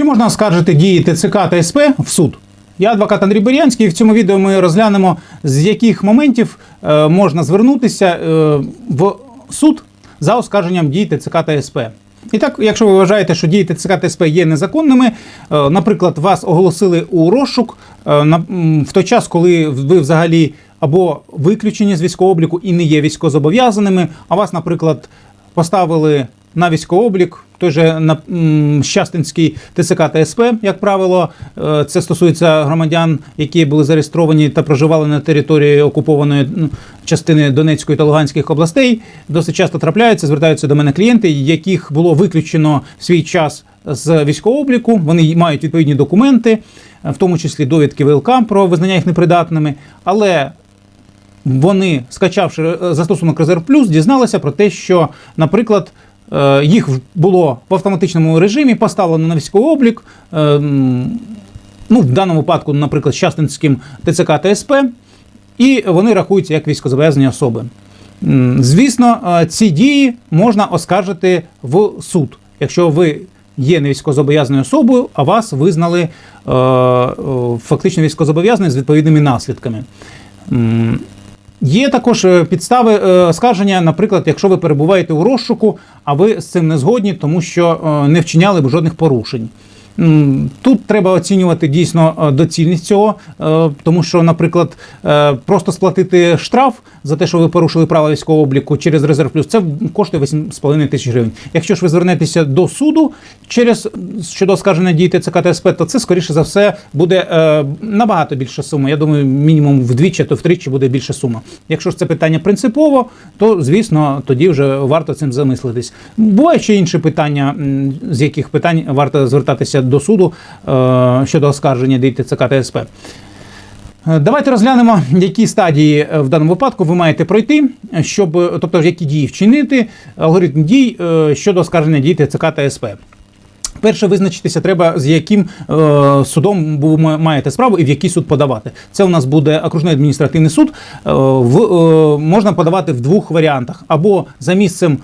Чи можна оскаржити дії ТЦК та СП в суд? Я адвокат Андрій Бурянський, і в цьому відео ми розглянемо, з яких моментів е, можна звернутися е, в суд за оскарженням дій ТЦК та СП. І так, якщо ви вважаєте, що дії ТЦК та СП є незаконними, е, наприклад, вас оголосили у розшук е, в той час, коли ви взагалі або виключені з військового обліку і не є військовозобов'язаними, а вас, наприклад, поставили на військовий облік, той же на Щастинський ТЦК та СП, як правило, е, це стосується громадян, які були зареєстровані та проживали на території окупованої частини Донецької та Луганських областей. Досить часто трапляються, звертаються до мене клієнти, яких було виключено в свій час з військового обліку. Вони мають відповідні документи, в тому числі довідки ВЛК про визнання їх непридатними. Але вони, скачавши е, застосунок Резерв Плюс, дізналися про те, що, наприклад, їх було в автоматичному режимі поставлено на військовий облік. е, Ну, в даному випадку, наприклад, Щастинським ТЦК та СП, і вони рахуються як військовозобов'язані особи. Звісно, е, ці дії можна оскаржити в суд, якщо ви є не військовозобов'язаною особою, а вас визнали е, е, фактично військовозобов'язаною з відповідними наслідками. Є також е, підстави е, оскарження, наприклад, якщо ви перебуваєте у розшуку, а ви з цим не згодні, тому що е, не вчиняли б жодних порушень. Тут треба оцінювати дійсно е, доцільність цього, е, тому що, наприклад, е, просто сплатити штраф за те, що ви порушили право військового обліку через резерв плюс, це коштує 8,5 тисяч гривень. Якщо ж ви звернетеся до суду через щодо оскарження дії ТЦК та СП, то це скоріше за все буде набагато більша сума. Я думаю, мінімум вдвічі, то втричі буде більша сума. Якщо ж це питання принципово, то звісно тоді вже варто цим замислитись. Буває ще інші питання, з яких питань варто звертатися до суду е, щодо оскарження дій ТЦК СП. Е, Давайте розглянемо, які стадії е, в даному випадку ви маєте пройти, щоб, тобто які дії вчинити, алгоритм дій щодо оскарження дій ТЦК та СП. Перше визначитися треба, з яким е, судом ви маєте справу і в який суд подавати. Це у нас буде окружний адміністративний суд. Е, в, е, можна подавати в двох варіантах: або за місцем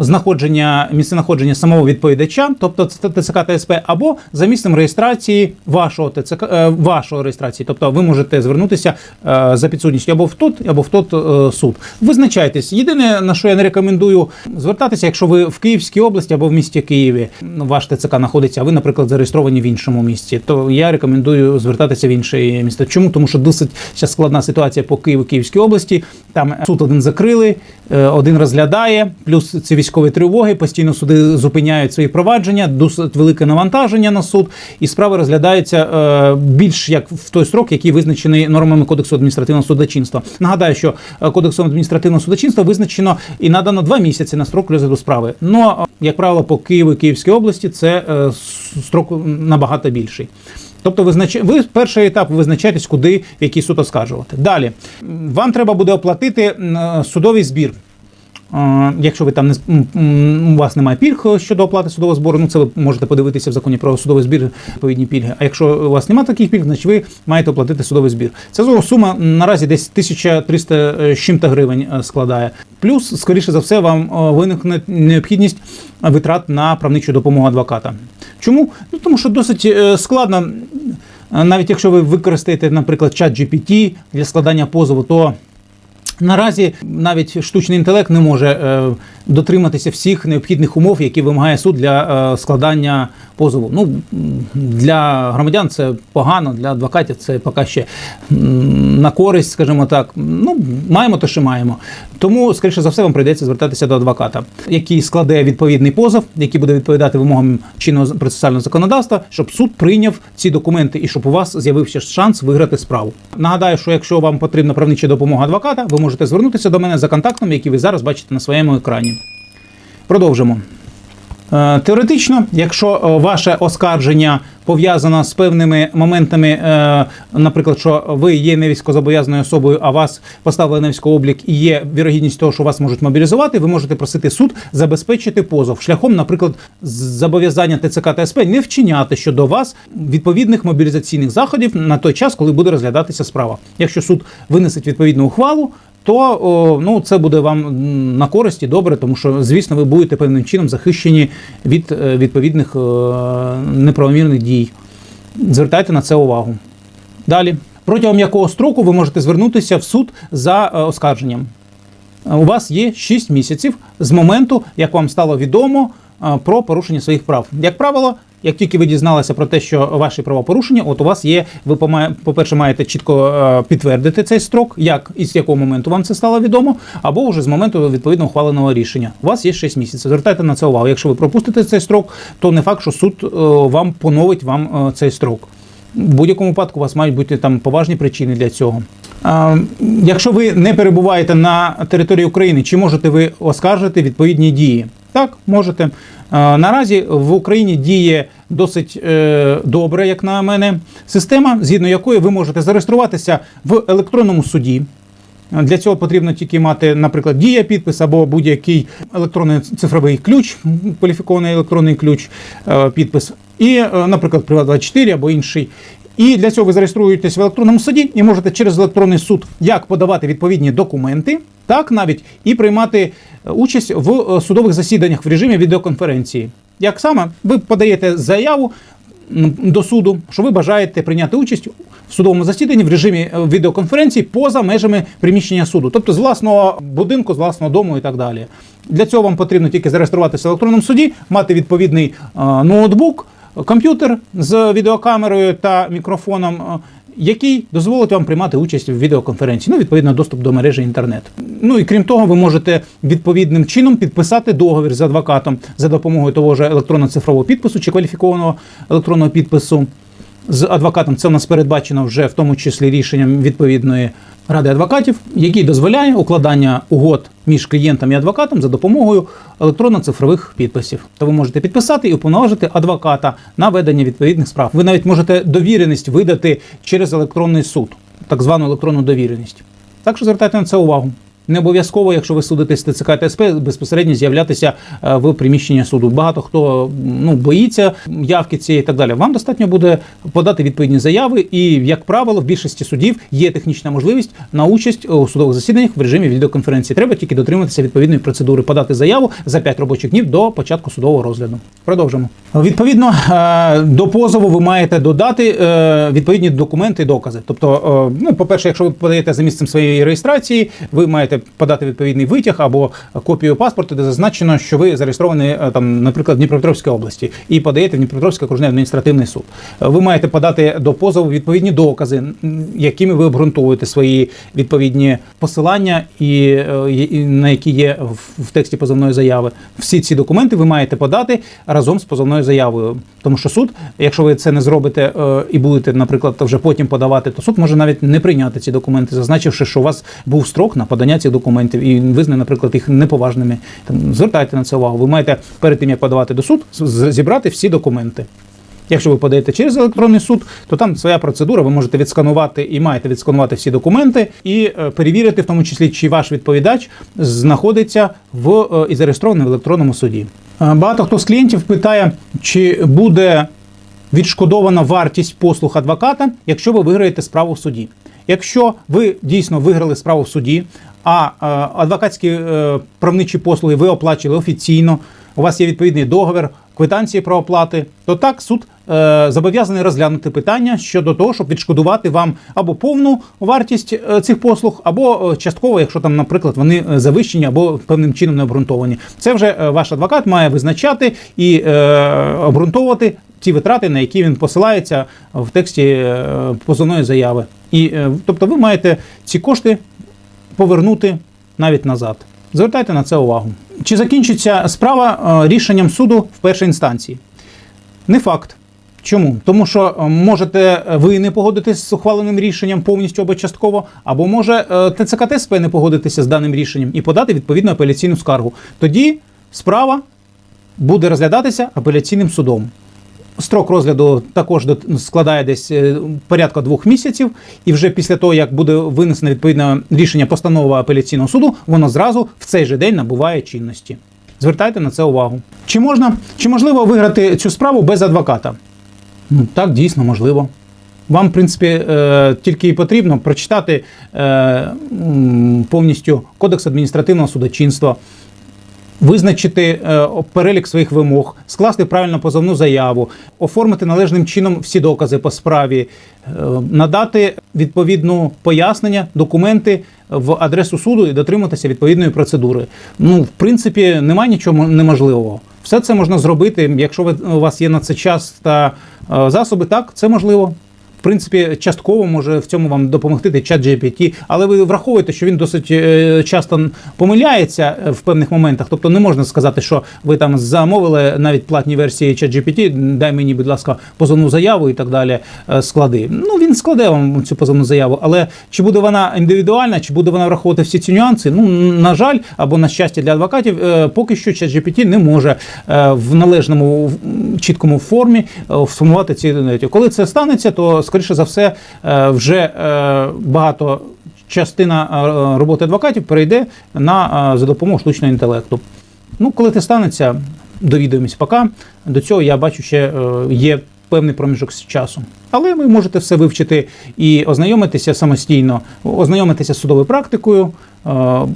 знаходження місценаходження самого відповідача, тобто ТЦК та або за місцем реєстрації вашого ТЦК, е, вашого реєстрації. Тобто ви можете звернутися е, за підсудністю або в тот, або в тот е, суд. Визначайтесь. Єдине, на що я не рекомендую звертатися, якщо ви в Київській області або в місті Києві, ну, ваш ТЦК знаходиться, а ви, наприклад, зареєстровані в іншому місті, то я рекомендую звертатися в інше місто. Чому? Тому що досить складна ситуація по Києву, Київській області. Там суд один закрили, один розглядає, плюс ці військові тривоги, постійно суди зупиняють свої провадження, досить велике навантаження на суд, і справи розглядаються е, більш як в той строк, який визначений нормами Кодексу адміністративного судочинства. Нагадаю, що е, Кодексом адміністративного судочинства визначено і надано два місяці на строк розгляду справи. Ну, як правило, по Києву і Київській області це е, строк набагато більший. Тобто визнач... ви перший етап визначаєтесь, куди в який суд оскаржувати. Далі вам треба буде оплатити е, судовий збір. Е, Якщо ви там не у вас немає пільг щодо оплати судового збору, ну це ви можете подивитися в законі про судовий збір відповідні пільги. А якщо у вас немає таких пільг, значить ви маєте оплатити судовий збір. Ця сума наразі десь 1300 з чим-то гривень е, складає. Плюс, скоріше за все, вам е, виникне необхідність витрат на правничу допомогу адвоката. Чому? Ну тому що досить е, складно, е, навіть якщо ви використаєте, наприклад, чат GPT для складання позову, то Наразі навіть штучний інтелект не може е, дотриматися всіх необхідних умов, які вимагає суд для е, складання позову. Ну для громадян це погано, для адвокатів це поки ще на користь, скажімо так. Ну маємо то, що маємо. Тому, скоріше за все, вам прийдеться звертатися до адвоката, який складе відповідний позов, який буде відповідати вимогам чинного процесуального законодавства, щоб суд прийняв ці документи і щоб у вас з'явився шанс виграти справу. Нагадаю, що якщо вам потрібна правнича допомога адвоката, ви можете звернутися до мене за контактом, який ви зараз бачите на своєму екрані. Продовжимо. Е, Теоретично, якщо е, ваше оскарження пов'язано з певними моментами, е, наприклад, що ви є не військовозобов'язаною особою, а вас поставили на військовий облік і є вірогідність того, що вас можуть мобілізувати, ви можете просити суд забезпечити позов шляхом, наприклад, зобов'язання ТЦК та СП не вчиняти щодо вас відповідних мобілізаційних заходів на той час, коли буде розглядатися справа. Якщо суд винесить відповідну ухвалу, то ну, це буде вам на користь і добре, тому що, звісно, ви будете певним чином захищені від е, відповідних е, неправомірних дій. Звертайте на це увагу. Далі. Протягом якого строку ви можете звернутися в суд за е, оскарженням? У вас є 6 місяців з моменту, як вам стало відомо про порушення своїх прав. Як правило, як тільки ви дізналися про те, що ваші права порушені, от у вас є, ви по-перше, маєте чітко е, підтвердити цей строк, як і з якого моменту вам це стало відомо, або вже з моменту відповідно ухваленого рішення. У вас є 6 місяців. Звертайте на це увагу. Якщо ви пропустите цей строк, то не факт, що суд е, вам поновить вам е, цей строк. В будь-якому випадку у вас мають бути там поважні причини для цього. Якщо ви не перебуваєте на території України, чи можете ви оскаржити відповідні дії? Так, можете. Наразі в Україні діє досить е, добре, як на мене, система, згідно якої ви можете зареєструватися в електронному суді. Для цього потрібно тільки мати, наприклад, дія підпис або будь-який електронний цифровий ключ, кваліфікований електронний ключ, е, підпис, і, е, наприклад, Приват24 або інший. І для цього ви зареєструєтесь в електронному суді і можете через електронний суд як подавати відповідні документи, так навіть і приймати е, участь в е, судових засіданнях в режимі відеоконференції. Як саме ви подаєте заяву до суду, що ви бажаєте прийняти участь в судовому засіданні в режимі е, відеоконференції поза межами приміщення суду, тобто з власного будинку, з власного дому і так далі. Для цього вам потрібно тільки зареєструватися в електронному суді, мати відповідний ноутбук, комп'ютер з відеокамерою та мікрофоном. е, Який дозволить вам приймати участь в відеоконференції, ну відповідно доступ до мережі інтернет. Ну і крім того, ви можете відповідним чином підписати договір з адвокатом за допомогою того ж електронно-цифрового підпису чи кваліфікованого електронного підпису з адвокатом. Це у нас передбачено вже в тому числі рішенням відповідної ради адвокатів, який дозволяє укладання угод між клієнтом і адвокатом за допомогою електронно-цифрових підписів. То ви можете підписати і уповноважити адвоката на ведення відповідних справ. Ви навіть можете довіреність видати через електронний суд, так звану електронну довіреність. Так що звертайте на це увагу. Не обов'язково, якщо ви судитесь ТЦК та безпосередньо з'являтися е, в приміщенні суду. Багато хто ну боїться явки цієї і так далі. Вам достатньо буде подати відповідні заяви, і як правило, в більшості судів є технічна можливість на участь у судових засіданнях в режимі відеоконференції. Треба тільки дотриматися відповідної процедури, подати заяву за 5 робочих днів до початку судового розгляду. Продовжимо. Відповідно е, до позову ви маєте додати е, відповідні документи і докази. Тобто, ну, по-перше, якщо ви подаєте за місцем своєї реєстрації, ви маєте подати відповідний витяг або копію паспорту, де зазначено, що ви зареєстровані е, там, наприклад, в Дніпропетровській області, і подаєте в Дніпропетровський окружний адміністративний суд. Е, Ви маєте подати до позову відповідні докази, якими ви обґрунтовуєте свої відповідні посилання, і, е, і на які є в- в тексті позовної заяви. Всі ці документи ви маєте подати разом з позовною заявою. Тому що суд, якщо ви це не зробите і будете, наприклад, вже потім подавати, то суд може навіть не прийняти ці документи, зазначивши, що у вас був строк на подання цих документів і визнає, наприклад, їх неповажними. Там звертайте на це увагу. Ви маєте перед тим як подавати до суд, зібрати всі документи. Якщо ви подаєте через електронний суд, то там своя процедура. Ви можете відсканувати і маєте відсканувати всі документи і е, перевірити, в тому числі, чи ваш відповідач знаходиться в е, і зареєстрований в електронному суді. Е, Багато хто з клієнтів питає, чи буде відшкодована вартість послуг адвоката, якщо ви виграєте справу в суді. Якщо ви дійсно виграли справу в суді, а е, адвокатські е, правничі послуги ви оплачували офіційно, у вас є відповідний договір, квитанції про оплати, то так суд е, зобов'язаний розглянути питання щодо того, щоб відшкодувати вам або повну вартість е, цих послуг, або е, частково, якщо там, наприклад, вони е, завищені або певним чином не обґрунтовані. Це вже е, ваш адвокат має визначати і е, обґрунтовувати ті витрати, на які він посилається в тексті е, позовної заяви. І е, тобто, ви маєте ці кошти повернути навіть назад. Звертайте на це увагу. Чи закінчиться справа е, рішенням суду в першій інстанції? Не факт. Чому? Тому що можете ви не погодитись з ухваленим рішенням повністю або частково, або може ТЦК та СП не погодитися з даним рішенням і подати відповідну апеляційну скаргу. Тоді справа буде розглядатися апеляційним судом. Строк розгляду також складає десь е, порядка двох місяців, і вже після того, як буде винесено відповідне рішення постанова апеляційного суду, воно зразу в цей же день набуває чинності. Звертайте на це увагу. Чи можна, чи можливо виграти цю справу без адвоката? Ну, так, дійсно, можливо. Вам, в принципі, е, тільки і потрібно прочитати е, повністю Кодекс адміністративного судочинства, визначити е, перелік своїх вимог, скласти правильно позовну заяву, оформити належним чином всі докази по справі, е, надати відповідну пояснення, документи в адресу суду і дотриматися відповідної процедури. Ну, в принципі, немає нічого неможливого. Все це можна зробити, якщо ви, у вас є на це час та е, засоби, так, це можливо. В принципі, частково може в цьому вам допомогти чат GPT, але ви враховуєте, що він досить е, часто помиляється е, в певних моментах. Тобто не можна сказати, що ви там замовили навіть платні версії чат GPT, дай мені, будь ласка, позовну заяву і так далі е, склади. Ну він складе вам цю позовну заяву, але чи буде вона індивідуальна, чи буде вона враховувати всі ці нюанси? Ну на жаль, або на щастя для адвокатів, поки що чат GPT не може в належному чіткому формі сформувати ці. Коли це станеться, то скоріше за все е, вже е, багато частина е, роботи адвокатів перейде на за допомогою штучного інтелекту. Ну, коли це станеться, довідуємось поки. До цього я бачу, ще є певний проміжок часу. Але ви можете все вивчити і ознайомитися самостійно, ознайомитися з судовою практикою,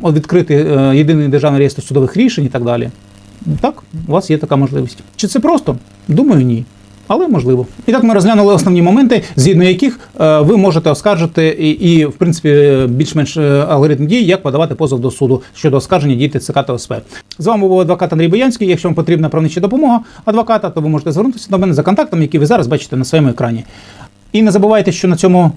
відкрити єдиний державний реєстр судових рішень і так далі. Так, у вас є така можливість. Чи це просто? Думаю, ні. Але можливо. І так ми розглянули основні моменти, згідно яких е, ви можете оскаржити і, і в принципі, е, більш-менш е, алгоритм дій, як подавати позов до суду щодо оскарження дій ТЦК та ОСП. З вами був адвокат Андрій Боянський. Якщо вам потрібна правнича допомога адвоката, то ви можете звернутися до мене за контактом, який ви зараз бачите на своєму екрані. І не забувайте, що на цьому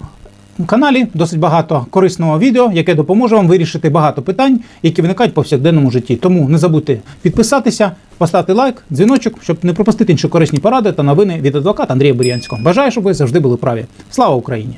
каналі досить багато корисного відео, яке допоможе вам вирішити багато питань, які виникають в повсякденному житті. Тому не забудьте підписатися, поставити лайк, дзвіночок, щоб не пропустити інші корисні поради та новини від адвоката Андрія Бурянського. Бажаю, щоб ви завжди були праві. Слава Україні!